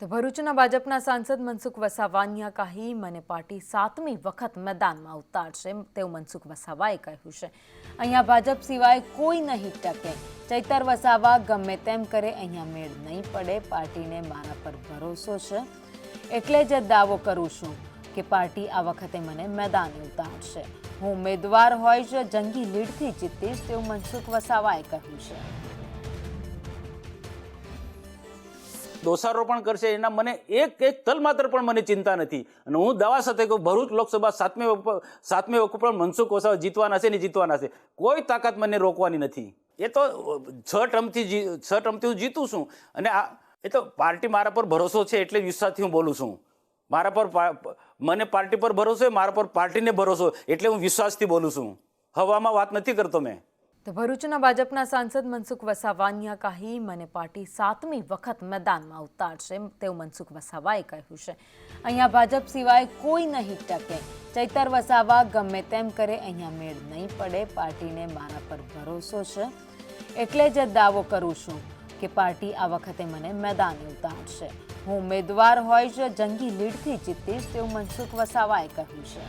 તો ભરૂચના ભાજપના સાંસદ મનસુખ વસાવાનિયા કહી, મને પાર્ટી સાતમી વખત મેદાનમાં ઉતારશે, તેવું મનસુખ વસાવાએ કહ્યું છે. અહીંયા ભાજપ સિવાય કોઈ નહીં ટકે. ચૈતર વસાવા ગમે તેમ કરે, અહીંયા મેળ નહીં પડે. પાર્ટીને મારા પર ભરોસો છે. એટલે જ દાવો કરું છું કે પાર્ટી આ વખતે મને મેદાને ઉતારશે. હું ઉમેદવાર હોય જ જંગી લીડથી જીતીશ, તેવું મનસુખ વસાવાએ કહ્યું છે. દોષારોપણ કરશે, એના મને એક એક તલ માત્ર પણ મને ચિંતા નથી. અને હું દાવા સાથે કહું, ભરૂચ લોકસભા સાતમી સાતમે વખત પણ મનસુખ વસાવા જીતવાના છે ને જીતવાના છે. કોઈ તાકાત મને રોકવાની નથી. એ તો છ ટર્મથી છ ટર્મથી હું જીતું છું. અને આ, એ તો પાર્ટી મારા પર ભરોસો છે એટલે વિશ્વાસથી હું બોલું છું. મારા પર મને પાર્ટી પર ભરોસો મારા પર પાર્ટીને ભરોસો એટલે હું વિશ્વાસથી બોલું છું. હવામાં વાત નથી કરતો મેં. તો ભરૂચના ભાજપના સાંસદ મનસુખ વસાવાનિયા કાહી, મને પાર્ટી સાતમી વખત મેદાનમાં ઉતારશે, તેવું મનસુખ વસાવાએ કહ્યું છે. અહીંયા ભાજપ સિવાય કોઈ નહીં ટકે. ચૈતર વસાવા ગમે તેમ કરે, અહીંયા મેળ નહીં પડે. પાર્ટીને મારા પર ભરોસો છે. એટલે જ દાવો કરું છું કે પાર્ટી આ વખતે મને મેદાને ઉતારશે. હું ઉમેદવાર હોય જ, જંગી લીડથી જીતીશ, તેવું મનસુખ વસાવાએ કહ્યું છે.